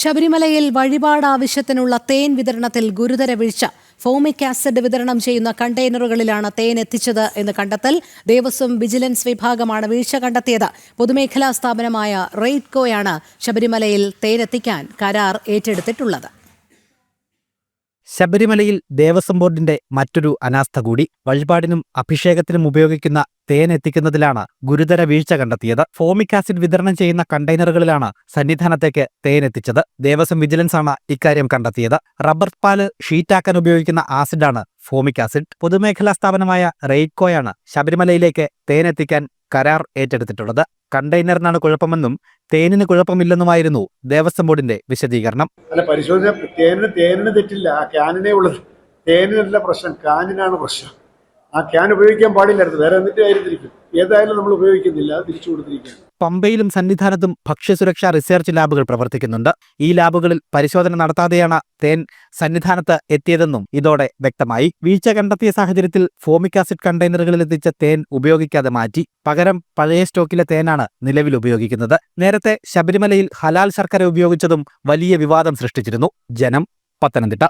ശബരിമലയിൽ വഴിപാട് ആവശ്യത്തിനുള്ള തേൻ വിതരണത്തിൽ ഗുരുതര വീഴ്ച. ഫോമിക് ആസിഡ് വിതരണം ചെയ്യുന്ന കണ്ടെയ്നറുകളിലാണ് തേൻ എത്തിച്ചത് എന്ന് കണ്ടെത്തൽ. ദേവസ്വം വിജിലൻസ് വിഭാഗമാണ് വീഴ്ച കണ്ടെത്തിയത്. പൊതുമേഖലാ സ്ഥാപനമായ റെയ്ഡ്കോയാണ് ശബരിമലയിൽ തേൻ എത്തിക്കാൻ കരാർ ഏറ്റെടുത്തിട്ടുള്ളത്. ശബരിമലയിൽ ദേവസ്വം ബോർഡിന്റെ മറ്റൊരു അനാസ്ഥ കൂടി. വഴിപാടിനും അഭിഷേകത്തിനും ഉപയോഗിക്കുന്ന തേൻ എത്തിക്കുന്നതിലാണ് ഗുരുതര വീഴ്ച കണ്ടെത്തിയത്. ഫോമിക് ആസിഡ് വിതരണം ചെയ്യുന്ന കണ്ടെയ്നറുകളിലാണ് സന്നിധാനത്തേക്ക് തേൻ എത്തിച്ചത്. ദേവസ്വം വിജിലൻസ് ആണ് ഇക്കാര്യം കണ്ടെത്തിയത്. റബ്ബർ പാൽ ഷീറ്റാക്കാൻ ഉപയോഗിക്കുന്ന ആസിഡാണ് ഫോമിക് ആസിഡ്. പൊതുമേഖലാ സ്ഥാപനമായ റെയ്ക്കോയാണ് ശബരിമലയിലേക്ക് തേൻ എത്തിക്കാൻ കരാർ ഏറ്റെടുത്തിട്ടുള്ളത്. കണ്ടെയ്നറിനാണ് കുഴപ്പമെന്നും തേനിന് കുഴപ്പമില്ലെന്നുമായിരുന്നു ദേവസ്വം ബോർഡിന്റെ വിശദീകരണം. അല്ല പരിശോധന തേനിന് തേനിന് തെറ്റില്ല. ക്യാനിനെ ഉള്ളത് തേനിനല്ല പ്രശ്നം കാനിനാണ് പ്രശ്നം. ആ ക്യാൻ ഉപയോഗിക്കാൻ പാടില്ലായിരുന്നു വേറെ എന്നിട്ട് ആയിരുന്നിരിക്കും ഏതായാലും നമ്മൾ ഉപയോഗിക്കുന്നില്ല. തിരിച്ചു കൊടുത്തിരിക്കുകയാണ്. പമ്പയിലും സന്നിധാനത്തും ഭക്ഷ്യസുരക്ഷാ റിസർച്ച് ലാബുകൾ പ്രവർത്തിക്കുന്നുണ്ട്. ഈ ലാബുകളിൽ പരിശോധന നടത്താതെയാണ് തേൻ സന്നിധാനത്ത് എത്തിയതെന്നും ഇതോടെ വ്യക്തമായി. വീഴ്ച കണ്ടെത്തിയ സാഹചര്യത്തിൽ ഫോമിക് ആസിഡ് കണ്ടെയ്നറുകളിൽ എത്തിച്ച തേൻ ഉപയോഗിക്കാതെ മാറ്റി. പകരം പഴയ സ്റ്റോക്കിലെ തേനാണ് നിലവിൽ ഉപയോഗിക്കുന്നത്. നേരത്തെ ശബരിമലയിൽ ഹലാൽ ശർക്കര ഉപയോഗിച്ചതും വലിയ വിവാദം സൃഷ്ടിച്ചിരുന്നു. ജനം പത്തനംതിട്ട.